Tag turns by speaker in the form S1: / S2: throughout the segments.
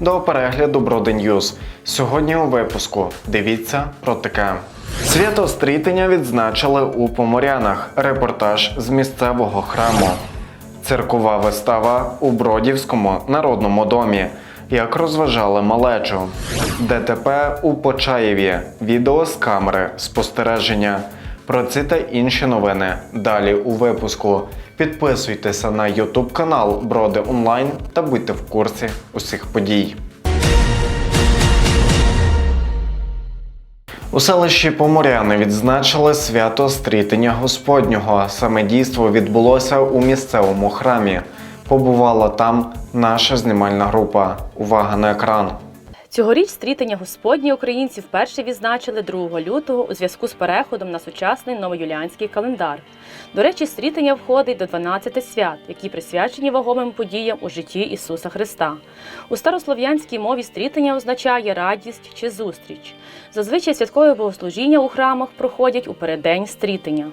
S1: до перегляду Броди Ньюз. Сьогодні у випуску дивіться про таке. Свято стрітення відзначили у Поморянах. Репортаж з місцевого храму. Циркова вистава у Бродівському народному домі. Як розважали малечу. ДТП у Почаєві. Відео з камери спостереження. Про ці та інші новини далі у випуску. Підписуйтеся на YouTube канал Броди Онлайн та будьте в курсі усіх подій. У селищі Поморяни відзначили свято стрітення Господнього. Саме дійство відбулося у місцевому храмі. Побувала там наша знімальна група. Увага на екран.
S2: Цьогоріч стрітення Господні українці вперше відзначили 2 лютого у зв'язку з переходом на сучасний новоюліанський календар. До речі, стрітення входить до 12 свят, які присвячені вагомим подіям у житті Ісуса Христа. У старослов'янській мові стрітення означає радість чи зустріч. Зазвичай святкові богослужіння у храмах проходять у переддень стрітення.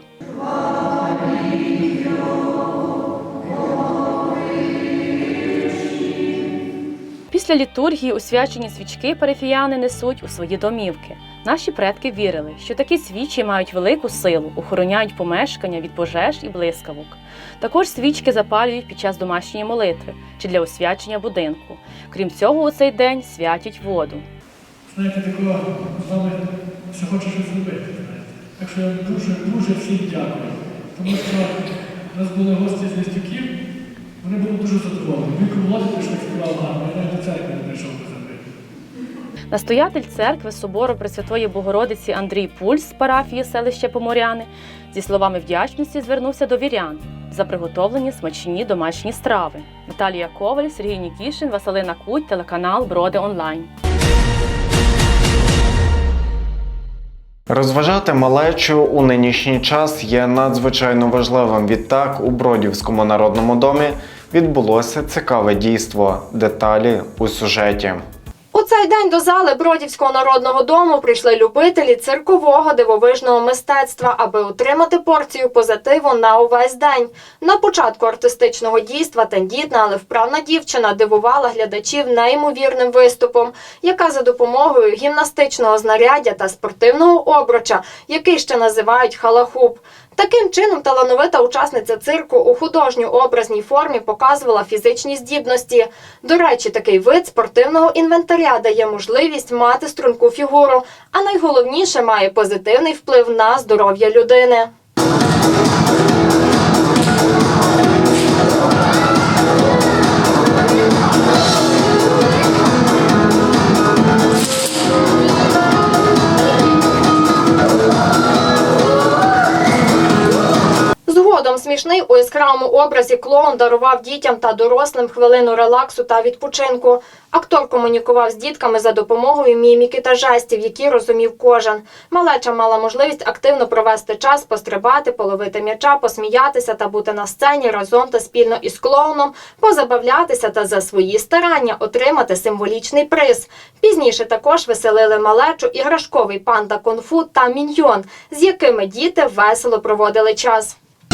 S2: Після літургії освячені свічки парафіяни несуть у свої домівки. Наші предки вірили, що такі свічі мають велику силу, охороняють помешкання від пожеж і блискавок. Також свічки запалюють під час домашньої молитви чи для освячення будинку. Крім цього, у цей день святять воду.
S3: Знаєте, такого з вами все хочу щось зробити. Так що я дуже, дуже всім дякую. Тому що у нас були гості з Листюків, вони були дуже задоволені. Віку теж так співав гарно, я навіть до церкви не прийшов позабити.
S2: Настоятель церкви собору Пресвятої Богородиці Андрій Пульс з парафії селища Поморяни зі словами вдячності звернувся до вірян за приготовлені смачні домашні страви. Наталія Коваль, Сергій Нікішин, Василина Куть, телеканал Броди Онлайн.
S1: Розважати малечу у нинішній час є надзвичайно важливим. Відтак у Бродівському народному домі відбулося цікаве дійство. Деталі у сюжеті.
S4: У цей день до зали Бродівського народного дому прийшли любителі циркового дивовижного мистецтва, аби отримати порцію позитиву на увесь день. На початку артистичного дійства тендітна, але вправна дівчина дивувала глядачів неймовірним виступом, яка за допомогою гімнастичного знаряддя та спортивного обруча, який ще називають халахуп. Таким чином, талановита учасниця цирку у художньо-образній формі показувала фізичні здібності. До речі, такий вид спортивного інвентаря дає можливість мати струнку фігуру, а найголовніше має позитивний вплив на здоров'я людини. Смішний у яскравому образі клоун дарував дітям та дорослим хвилину релаксу та відпочинку. Актор комунікував з дітками за допомогою міміки та жестів, які розумів кожен. Малеча мала можливість активно провести час, пострибати, половити м'яча, посміятися та бути на сцені разом та спільно із клоуном, позабавлятися та за свої старання отримати символічний приз. Пізніше також веселили малечу іграшковий панда кунг-фу та міньйон, з якими діти весело проводили час.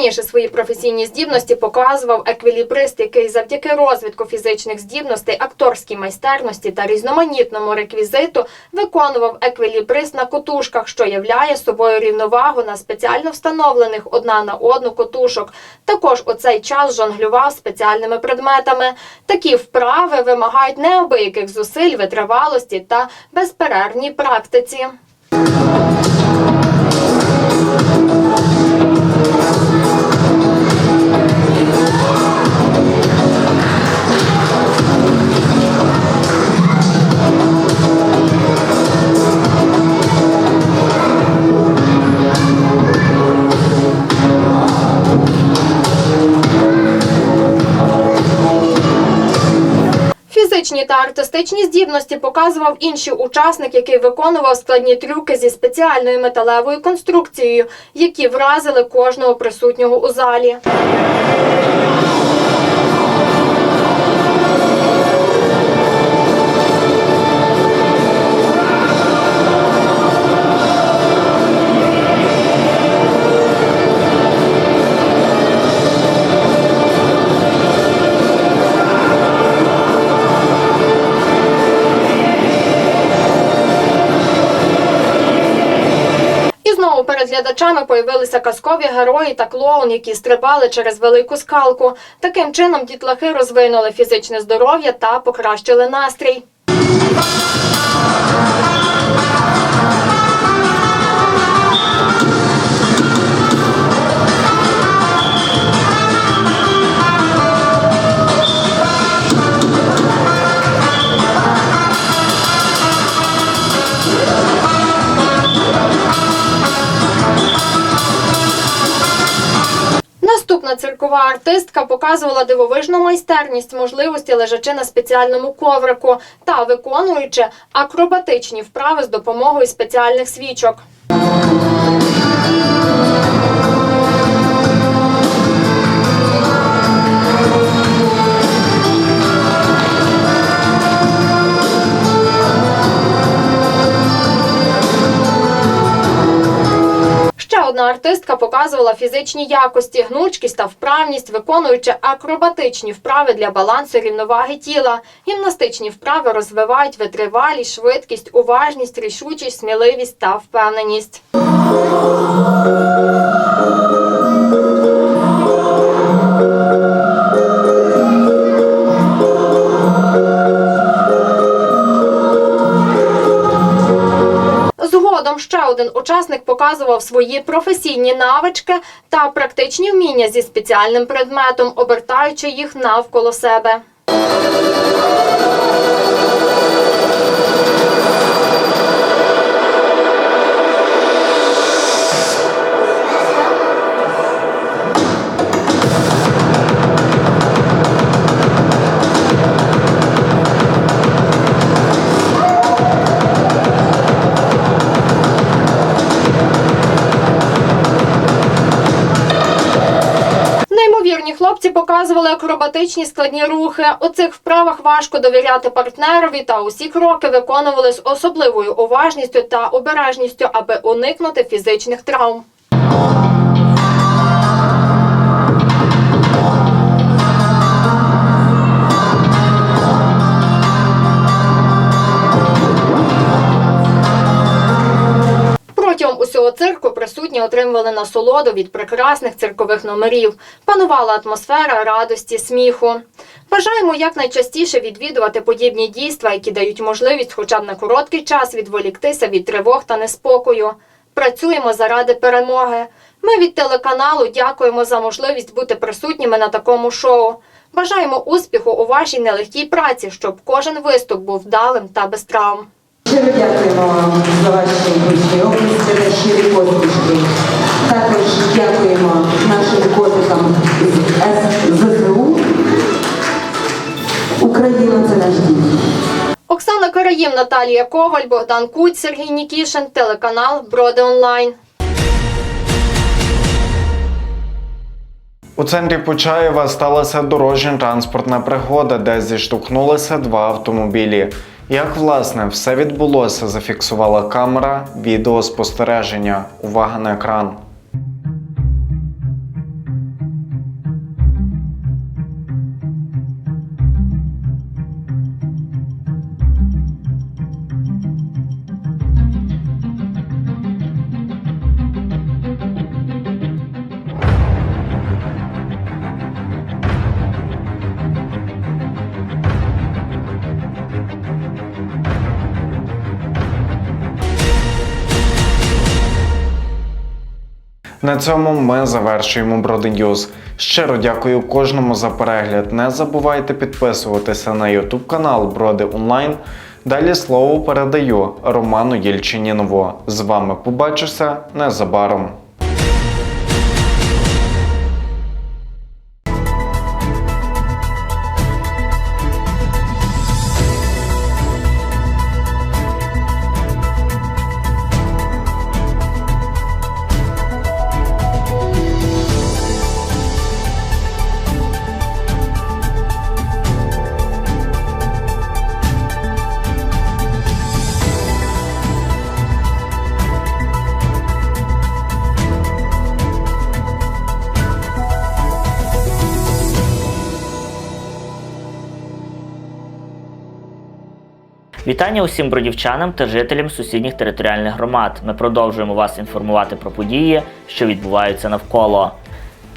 S4: Пізніше свої професійні здібності показував еквілібрист, який завдяки розвитку фізичних здібностей, акторській майстерності та різноманітному реквізиту виконував еквілібрист на котушках, що являє собою рівновагу на спеціально встановлених одна на одну котушок. Також у цей час жонглював спеціальними предметами. Такі вправи вимагають неабияких зусиль, витривалості та безперервній практиці. Фізичні та артистичні здібності показував інший учасник, який виконував складні трюки зі спеціальною металевою конструкцією, які вразили кожного присутнього у залі. Глядачами появилися казкові герої та клоун, які стрибали через велику скалку. Таким чином дітлахи розвинули фізичне здоров'я та покращили настрій. Наступна артистка показувала дивовижну майстерність, можливості лежачи на спеціальному коврику та виконуючи акробатичні вправи з допомогою спеціальних свічок. Ще одна артистка показувала фізичні якості, гнучкість та вправність, виконуючи акробатичні вправи для балансу рівноваги тіла. Гімнастичні вправи розвивають витривалість, швидкість, уважність, рішучість, сміливість та впевненість. Один учасник показував свої професійні навички та практичні вміння зі спеціальним предметом, обертаючи їх навколо себе. Показували акробатичні складні рухи. У цих вправах важко довіряти партнерові, та усі кроки виконували з особливою уважністю та обережністю, аби уникнути фізичних травм. Протягом цирку присутні отримували насолоду від прекрасних циркових номерів. Панувала атмосфера радості, сміху. Бажаємо якнайчастіше відвідувати подібні дійства, які дають можливість хоча б на короткий час відволіктися від тривог та неспокою. Працюємо заради перемоги. Ми від телеканалу дякуємо за можливість бути присутніми на такому шоу. Бажаємо успіху у вашій нелегкій праці, щоб кожен виступ був вдалим та без травм.
S5: Щиро дякуємо вам за ваші гучні області, за щирі посмішки. Також дякуємо нашим котикам з ЗСУ. Україна це наш дім.
S4: Оксана Караїв, Наталія Коваль, Богдан Куть, Сергій Нікішин, телеканал Броди Онлайн.
S1: У центрі Почаєва сталася дорожньо-транспортна пригода, де зіштовхнулися два автомобілі. Як власне все відбулося, зафіксувала камера відеоспостереження. Увага на екран. На цьому ми завершуємо Броди Ньюз. Щиро дякую кожному за перегляд. Не забувайте підписуватися на YouTube канал Броди Онлайн. Далі слово передаю Роману Єльчинінову. З вами побачуся незабаром.
S6: Вітання усім бродівчанам та жителям сусідніх територіальних громад. Ми продовжуємо вас інформувати про події, що відбуваються навколо.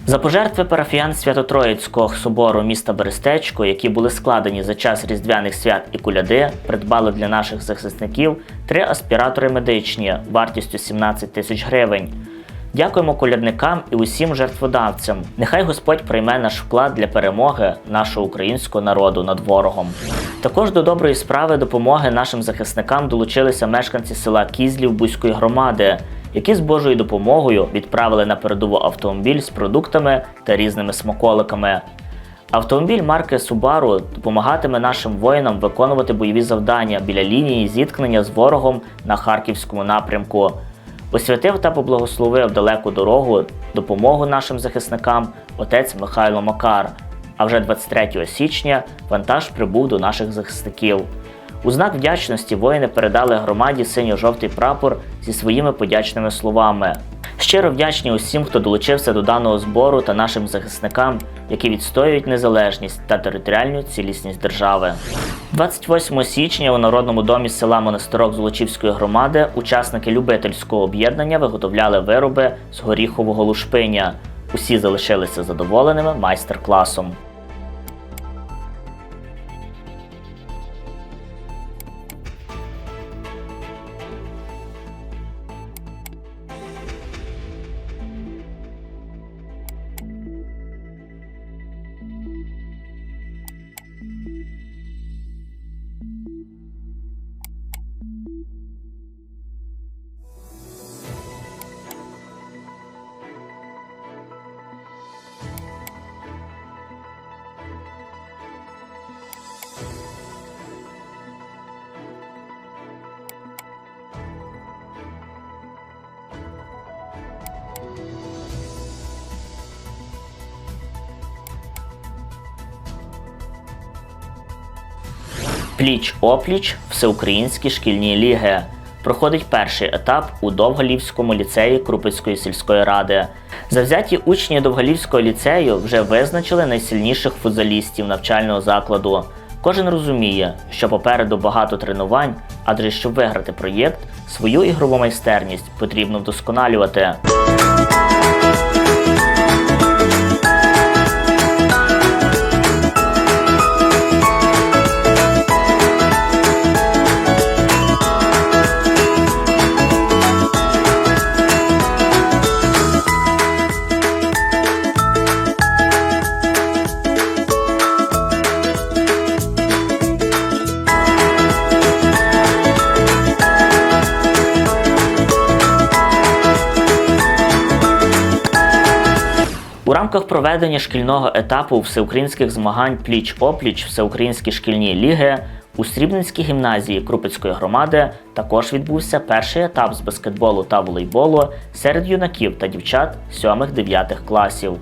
S6: За пожертви парафіян Свято-Троїцького собору міста Берестечко, які були складені за час різдвяних свят і куляди, придбали для наших захисників три аспіратори медичні вартістю 17 тисяч гривень. Дякуємо колядникам і усім жертводавцям. Нехай Господь прийме наш вклад для перемоги нашого українського народу над ворогом. Також до доброї справи допомоги нашим захисникам долучилися мешканці села Кізлів Бузької громади, які з Божою допомогою відправили на передову автомобіль з продуктами та різними смаколиками. Автомобіль марки Subaru допомагатиме нашим воїнам виконувати бойові завдання біля лінії зіткнення з ворогом на харківському напрямку. Освятив та поблагословив далеку дорогу допомогу нашим захисникам отець Михайло Макар. А вже 23 січня вантаж прибув до наших захисників. У знак вдячності воїни передали громаді синьо-жовтий прапор зі своїми подячними словами. Щиро вдячні усім, хто долучився до даного збору та нашим захисникам, які відстоюють незалежність та територіальну цілісність держави. 28 січня у Народному домі села Монастирок Золочівської громади учасники любительського об'єднання виготовляли вироби з горіхового лушпиня. Усі залишилися задоволеними майстер-класом. Пліч-опліч всеукраїнські шкільні ліги. Проходить перший етап у Довголівському ліцеї Крупицької сільської ради. Завзяті учні Довголівського ліцею вже визначили найсильніших футзалістів навчального закладу. Кожен розуміє, що попереду багато тренувань, адже щоб виграти проєкт, свою ігрову майстерність потрібно вдосконалювати. Рамках проведення шкільного етапу всеукраїнських змагань пліч-опліч всеукраїнські шкільні ліги у Срібненській гімназії Крупицької громади також відбувся перший етап з баскетболу та волейболу серед юнаків та дівчат 7-9 класів.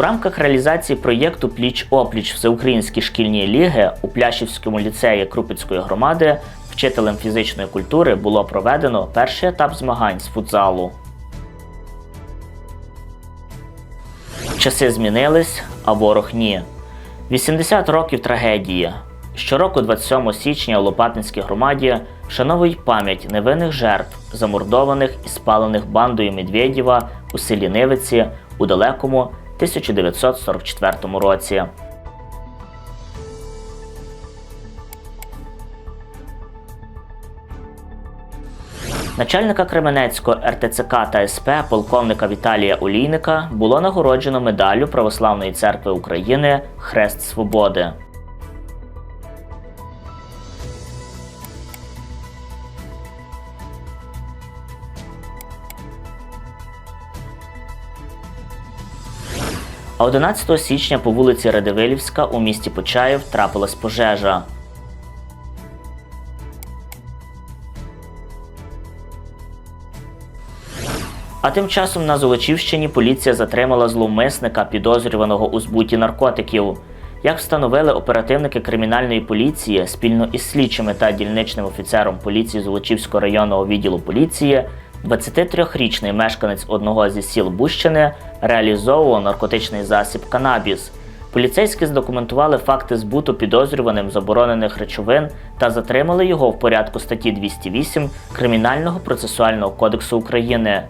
S6: У рамках реалізації проєкту Пліч-опліч Всеукраїнські шкільні ліги у Пляшівському ліцеї Крупицької громади вчителем фізичної культури було проведено перший етап змагань з футзалу. Часи змінились, а ворог ні. 80 років трагедії. Щороку, 27 січня, у Лопатинській громаді вшановують пам'ять невинних жертв, замордованих і спалених бандою Медведєва у селі Нивиці у далекому 1944 році. Начальника Кременецького РТЦК та СП полковника Віталія Олійника було нагороджено медаллю Православної церкви України Хрест Свободи. А 11 січня по вулиці Радивилівська у місті Почаїв трапилась пожежа. А тим часом на Золочівщині поліція затримала зловмисника, підозрюваного у збуті наркотиків. Як встановили оперативники кримінальної поліції спільно із слідчими та дільничним офіцером поліції Золочівського районного відділу поліції, 23-річний мешканець одного зі сіл Бущини реалізовував наркотичний засіб канабіс. Поліцейські здокументували факти збуту підозрюваним заборонених речовин та затримали його в порядку статті 208 Кримінального процесуального кодексу України.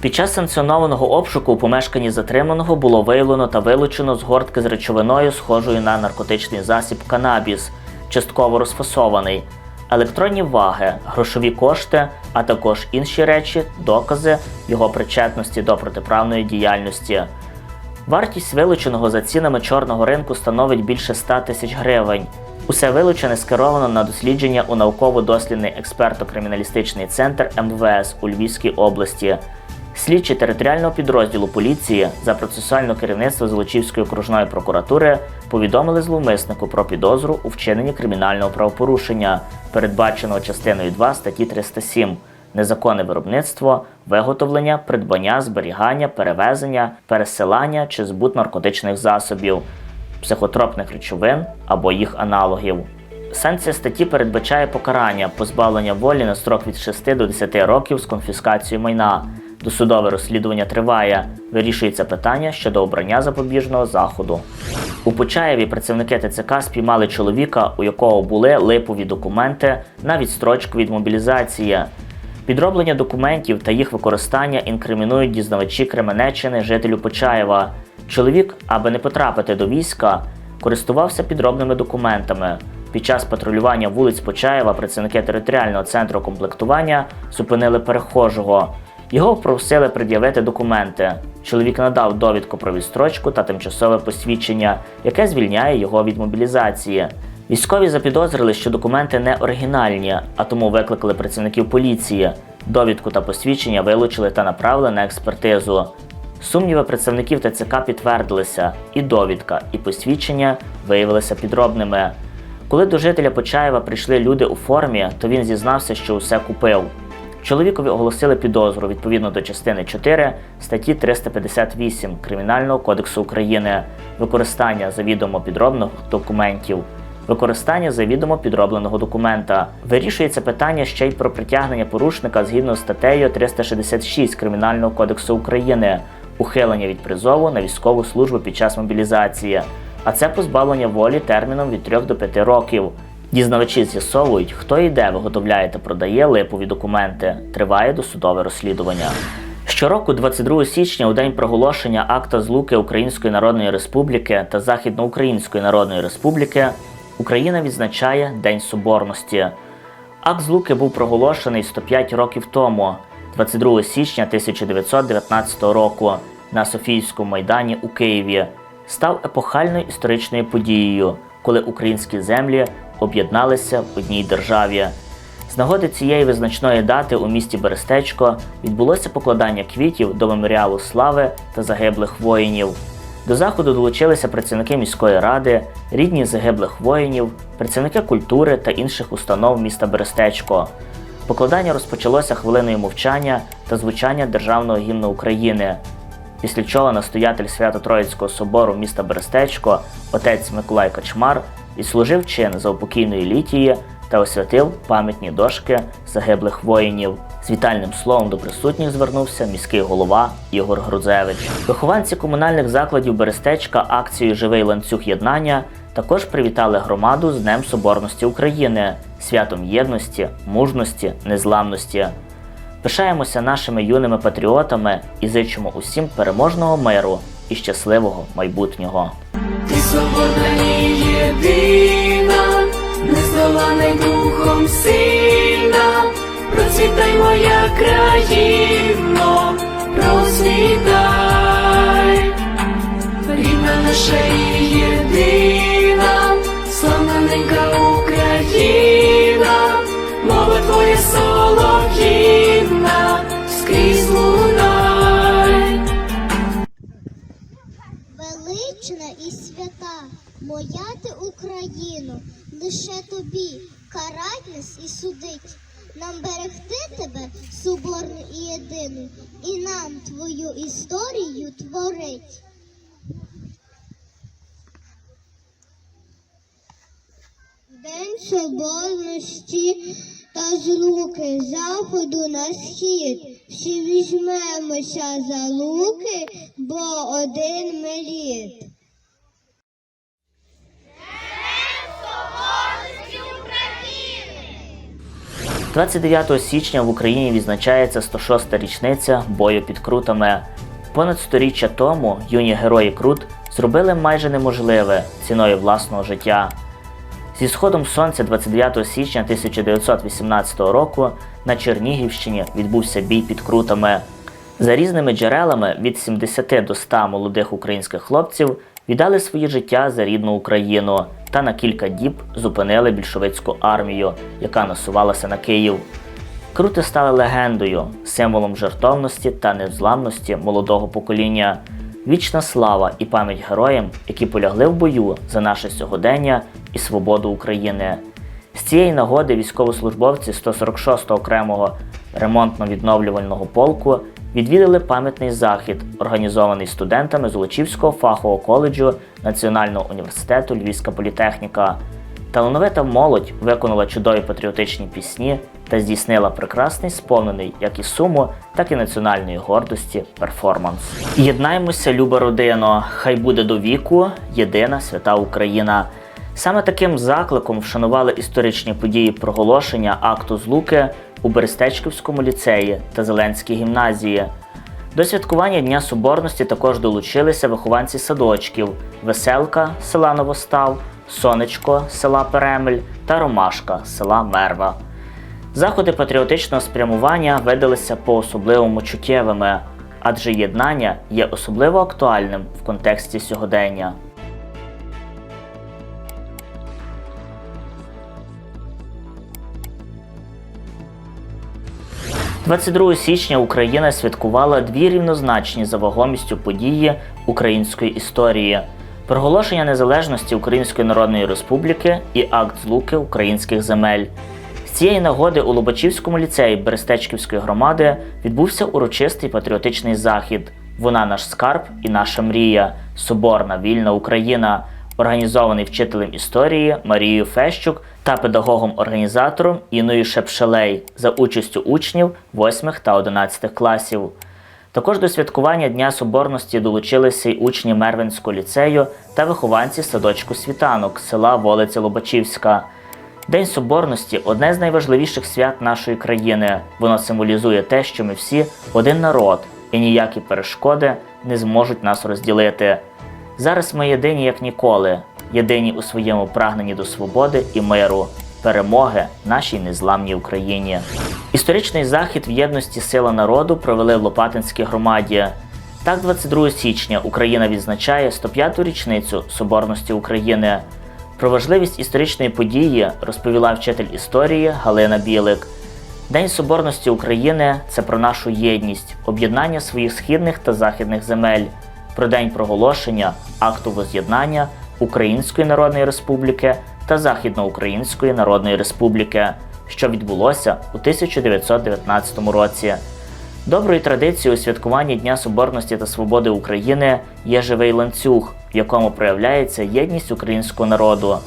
S6: Під час санкціонованого обшуку у помешканні затриманого було виявлено та вилучено згортки з речовиною, схожою на наркотичний засіб канабіс, частково розфасований, електронні ваги, грошові кошти, а також інші речі, докази його причетності до протиправної діяльності. Вартість вилученого за цінами чорного ринку становить більше 100 тисяч гривень. Усе вилучене скеровано на дослідження у науково-дослідний експерто-криміналістичний центр МВС у Львівській області. Слідчі територіального підрозділу поліції за процесуальне керівництво Золочівської окружної прокуратури повідомили зловмиснику про підозру у вчиненні кримінального правопорушення, передбаченого частиною 2 статті 307 незаконне виробництво, виготовлення, придбання, зберігання, перевезення, пересилання чи збут наркотичних засобів, психотропних речовин або їх аналогів. Санкція статті передбачає покарання позбавлення волі на строк від 6 до 10 років з конфіскацією майна. Досудове розслідування триває. Вирішується питання щодо обрання запобіжного заходу. У Почаєві працівники ТЦК спіймали чоловіка, у якого були липові документи на відстрочку від мобілізації. Підроблення документів та їх використання інкримінують дізнавачі Кременеччини жителю Почаєва. Чоловік, аби не потрапити до війська, користувався підробними документами. Під час патрулювання вулиць Почаєва працівники територіального центру комплектування зупинили перехожого. Його просили пред'явити документи. Чоловік надав довідку про відстрочку та тимчасове посвідчення, яке звільняє його від мобілізації. Військові запідозрили, що документи не оригінальні, а тому викликали працівників поліції. Довідку та посвідчення вилучили та направили на експертизу. Сумніви представників ТЦК підтвердилися, і довідка, і посвідчення виявилися підробними. Коли до жителя Почаєва прийшли люди у формі, то він зізнався, що усе купив. Чоловікові оголосили підозру відповідно до частини 4 статті 358 Кримінального кодексу України використання завідомо підробних документів. Використання завідомо підробленого документа вирішується питання ще й про притягнення порушника згідно з статтею 366 Кримінального кодексу України, ухилення від призову на військову службу під час мобілізації, а це позбавлення волі терміном від 3 до 5 років. Дізнавачі з'ясовують, хто і де виготовляє та продає липові документи. Триває досудове розслідування. Щороку, 22 січня, у день проголошення акта злуки Української Народної Республіки та Західноукраїнської Народної Республіки, Україна відзначає День Соборності. Акт злуки був проголошений 105 років тому, 22 січня 1919 року, на Софійському майдані у Києві. Став епохальною історичною подією, коли українські землі об'єдналися в одній державі. З нагоди цієї визначної дати у місті Берестечко відбулося покладання квітів до меморіалу слави та загиблих воїнів. До заходу долучилися працівники міської ради, рідні загиблих воїнів, працівники культури та інших установ міста Берестечко. Покладання розпочалося хвилиною мовчання та звучання державного гімну України. після чого настоятель Свято-Троїцького собору міста Берестечко, отець Миколай Качмар, відслужив чин за упокійної літії та освятив пам'ятні дошки загиблих воїнів. З вітальним словом до присутніх звернувся міський голова Ігор Грузевич. Вихованці комунальних закладів Берестечка акцією Живий ланцюг єднання також привітали громаду з Днем Соборності України, святом єдності, мужності, незламності. Пишаємося нашими юними патріотами і зичимо усім переможного миру і щасливого майбутнього.
S7: Єдина, нездолана духом сильна, процвітай моя країно, процвітай, рідна наша і єдина, славна ненька Україна, мова твоя солов'їна,
S8: моя ти Україно, лише тобі карать нас і судить. Нам берегти тебе, соборну і єдину, і нам твою історію творить. День соборності та злуки заходу на схід. Всі візьмемося за луки, бо один ми рід.
S6: 29 січня в Україні відзначається 106-та річниця бою під крутами. Понад сторіччя тому юні герої Крут зробили майже неможливе ціною власного життя. Зі сходом сонця 29 січня 1918 року на Чернігівщині відбувся бій під крутами. За різними джерелами від 70 до 100 молодих українських хлопців віддали свої життя за рідну Україну та на кілька діб зупинили більшовицьку армію, яка насувалася на Київ. Крути стали легендою, символом жертовності та невзламності молодого покоління. Вічна слава і пам'ять героям, які полягли в бою за наше сьогодення і свободу України. З цієї нагоди військовослужбовці 146-го окремого ремонтно-відновлювального полку відвідали пам'ятний захід, організований студентами Золочівського фахового коледжу Національного університету Львівська політехніка. Талановита молодь виконала чудові патріотичні пісні та здійснила прекрасний сповнений як і суму, так і національної гордості перформанс. Єднаймося, люба родино! Хай буде до віку єдина свята Україна. Саме таким закликом вшанували історичні події проголошення акту злуки у Берестечківському ліцеї та Зеленській гімназії. До святкування Дня Соборності також долучилися вихованці садочків Веселка села Новостав, Сонечко села Перемель та Ромашка села Мерва. Заходи патріотичного спрямування видалися по-особливому чуттєвими, адже єднання є особливо актуальним в контексті сьогодення. 22 січня Україна святкувала дві рівнозначні за вагомістю події української історії: проголошення незалежності Української Народної Республіки і акт злуки українських земель. З цієї нагоди у Лобачівському ліцеї Берестечківської громади відбувся урочистий патріотичний захід. Вона наш скарб і наша мрія Соборна вільна Україна, організований вчителем історії Марією Фещук та педагогом-організатором Інною Шепшелей за участю учнів 8 та 11 класів. Також до святкування Дня Соборності долучилися й учні Мервинського ліцею та вихованці садочку світанок села Волиця Лобачівська. День Соборності одне з найважливіших свят нашої країни. Воно символізує те, що ми всі один народ, і ніякі перешкоди не зможуть нас розділити. Зараз ми єдині як ніколи, єдині у своєму прагненні до свободи і миру, перемоги нашій незламній Україні. Історичний захід в єдності сила народу провели в Лопатинській громаді. Так, 22 січня Україна відзначає 105-ту річницю Соборності України. Про важливість історичної події розповіла вчитель історії Галина Білик. День Соборності України це про нашу єдність, об'єднання своїх східних та західних земель, про день проголошення акту воз'єднання Української Народної Республіки та Західноукраїнської Народної Республіки, що відбулося у 1919 році. Доброю традицією у святкуванні Дня Соборності та Свободи України є живий ланцюг, в якому проявляється єдність українського народу.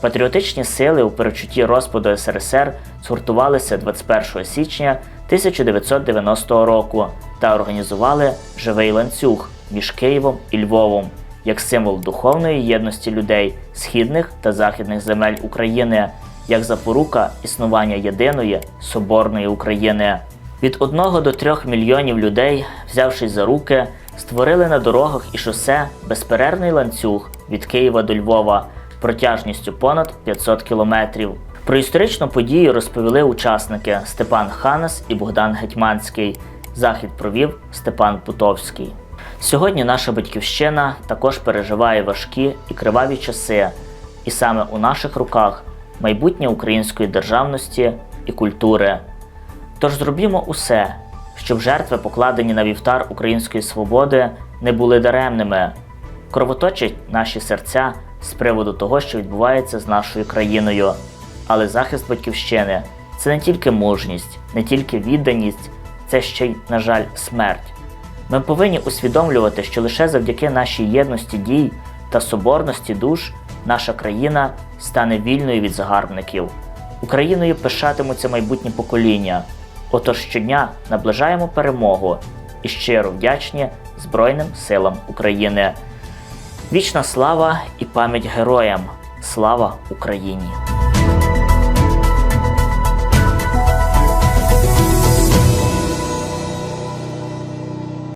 S6: Патріотичні сили у перечутті розпаду СРСР згуртувалися 21 січня 1990 року та організували живий ланцюг між Києвом і Львовом як символ духовної єдності людей східних та західних земель України, як запорука існування єдиної соборної України. Від 1 до 3 мільйонів людей, взявшись за руки, створили на дорогах і шосе безперервний ланцюг від Києва до Львова протяжністю понад 500 кілометрів. Про історичну подію розповіли учасники Степан Ханас і Богдан Гетьманський. Захід провів Степан Путовський. Сьогодні наша батьківщина також переживає важкі і криваві часи, і саме у наших руках майбутнє української державності і культури. Тож зробімо усе, щоб жертви, покладені на вівтар української свободи, не були даремними. Кровоточать наші серця з приводу того, що відбувається з нашою країною. Але захист батьківщини це не тільки мужність, не тільки відданість, це ще й, на жаль, смерть. Ми повинні усвідомлювати, що лише завдяки нашій єдності дій та соборності душ наша країна стане вільною від загарбників. Україною пишатимуться майбутні покоління. Отож щодня наближаємо перемогу і щиро вдячні Збройним силам України. Вічна слава і пам'ять героям! Слава Україні!